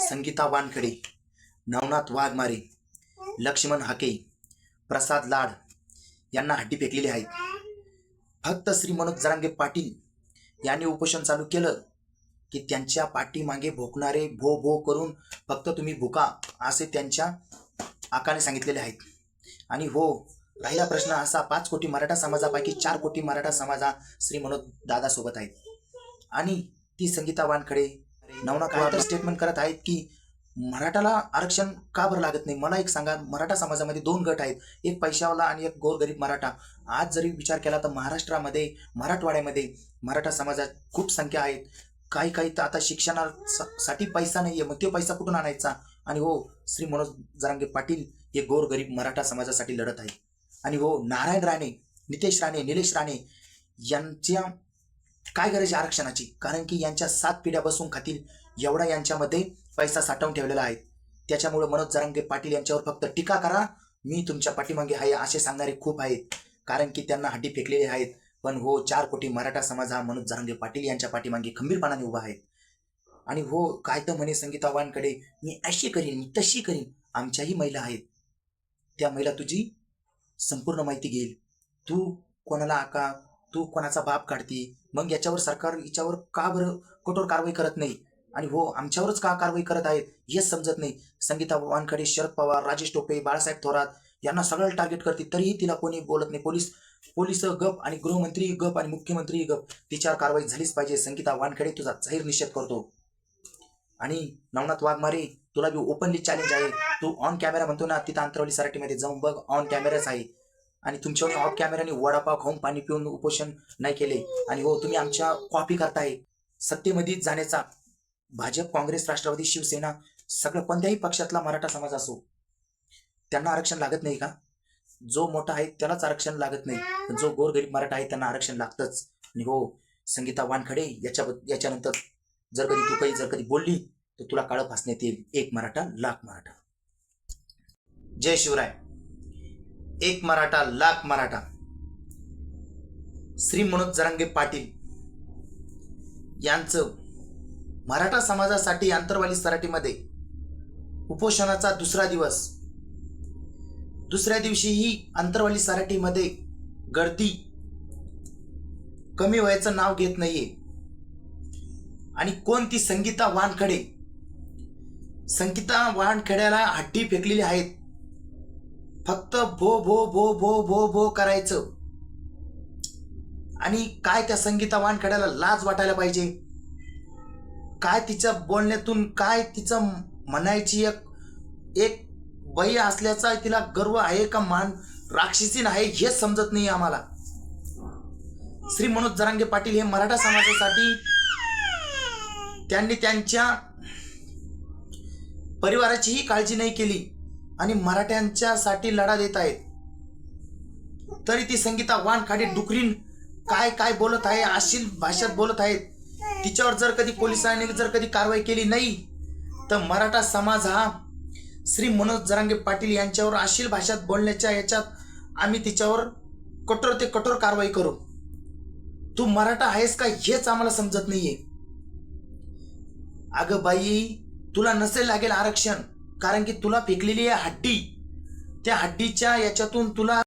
संगीता वानखडे नवनाथ वाघमारे लक्ष्मण हाके प्रसाद लाड यांना हड्डी फेकलेली आहेत. फक्त श्री मनोज जरांगे पाटील यांनी उपोषण चालू केलं की त्यांच्या पाठीमागे भोकणारे भो भो करून फक्त तुम्ही भुका असे त्यांच्या आकाने सांगितलेले आहेत. आणि हो राहिला प्रश्न असा पाच कोटी मराठा समाजापैकी चार कोटी मराठा समाजा श्री मनोज दादासोबत आहेत. आणि ती संगीता वानखडे नवना काय तर स्टेटमेंट करत आहेत की मराठाला आरक्षण का बरं लागत नाही? मला एक सांगा मराठा समाजामध्ये दोन गट आहेत. एक पैशावाला आणि एक गोरगरीब मराठा. आज जरी विचार केला तर महाराष्ट्रामध्ये मराठवाड्यामध्ये मराठा समाजात खूप संख्या आहेत. काही काही तर आता शिक्षणासाठी पैसा नाहीये. मग तो पैसा कुठून आणायचा? आणि हो श्री मनोज जरांगे पाटील हे गोरगरीब मराठा समाजासाठी लढत आहे आणि हो नारायण राणे नितेश राणे निलेश राणे यांच्या काय गरज आरक्षणाची? कारण की यांच्या सात पिढ्या बसून खातील. एवढा यांच्यामध्ये पैसा साठवून ठेवलेला आहे. त्याच्यामुळे मनोज जरांगे पाटील यांच्यावर फक्त टीका करा. मी तुमच्या पाठीमागे आहे असे सांगणारे खूप आहेत. कारण की त्यांना हड्डी फेकलेले आहेत. पण हो चार कोटी मराठा समाज हा मनोज जरांगे पाटील यांच्या पाठीमागे खंबीरपणाने उभा आहे. आणि हो काय तर म्हणे संगीता वानकडे मी अशी करीन मी तशी करीन. आमच्याही महिला आहेत. त्या महिला तुझी संपूर्ण माहिती घेईल. तू कोणाला आका? तू कोणाचा बाप काढती? मग याच्यावर सरकार हिच्यावर का बरं कठोर कारवाई करत नाही? आणि हो आमच्यावरच का कारवाई करत आहेत? हेच समजत नाही. संगीता वानखडे शरद पवार राजेश टोपे बाळासाहेब थोरात यांना सगळं टार्गेट करते तरीही तिला कोणी बोलत नाही. पोलीस पोलीस गप आणि गृहमंत्री गप आणि मुख्यमंत्री गप. तिच्यावर कारवाई झालीच पाहिजे. संगीता वानखडे तुझा जाहीर निषेध करतो. आणि नवनाथ वाघमारे तुला बी ओपनली चॅलेंज आहे. तू ऑन कॅमेरा म्हणतो ना तिथं अंतरवली सराटीमध्ये जाऊन बघ ऑन कॅमेराच आहे. आणि तुमच्यावर ऑफ कॅमेराने वडापाव खाऊन पाणी पिऊन उपोषण नाही केले. आणि हो तुम्ही आमच्या कॉपी करताय. सत्तेमध्ये जाण्याचा भाजप काँग्रेस राष्ट्रवादी शिवसेना सगळं कोणत्याही पक्षातला मराठा समाज असो त्यांना आरक्षण लागत नाही का? जो मोठा आहे त्यालाच आरक्षण लागत नाही. पण जो गोरगरीब मराठा आहे त्यांना आरक्षण लागतंच. आणि हो संगीता वानखडे याच्या याच्यानंतर जर कधी तू काही जर कधी बोलली तर तुला काळं फासण्यात येईल. एक मराठा लाख मराठा. जय शिवराय. एक मराठा लाख मराठा. श्री मनोज जरांगे पाटील यांचं मराठा समाजासाठी आंतरवाली सराटीमध्ये उपोषणाचा दुसरा दिवस. दुसऱ्या दिवशीही आंतरवाली सराटीमध्ये गर्दी. कमी व्हायचं नाव घेत नाहीये. आणि कोण ती संगीता वानखडे? संगीता वानखेड्याला हड्डी फेकलेली आहेत. फक्त भो भो भो भो भो भो करायचं. आणि काय त्या संगीता वानखड्याला लाज वाटायला पाहिजे? काय तिच्या बोलण्यातून काय तिचं म्हणायची एक एक बाई असल्याचा तिला गर्व आहे का मान? राक्षसीन आहे हेच समजत नाही आम्हाला. श्री मनोज जरांगे पाटील हे मराठा समाजासाठी त्यांनी त्यांच्या परिवाराचीही काळजी नाही केली. आणि मराठ्यांच्यासाठी लढा देत आहेत. तरी ती संगीता वान खाडी डुकरीन काय काय बोलत आहे अशील भाषेत बोलत आहेत. तिच्यावर जर कधी पोलिसांनी जर कधी कारवाई केली नाही तर मराठा समाज हा श्री मनोज जरांगे पाटील यांच्यावर अशील भाषेत बोलण्याच्या याच्यात आम्ही तिच्यावर कठोर ते कठोर कारवाई करू. तू मराठा आहेस का हेच आम्हाला समजत नाहीये. अगं बाई तुला नसेल लागेल आरक्षण. कारण की तुला फेकलेली आहे हड्डी. त्या हड्डीच्या याच्यातून तुला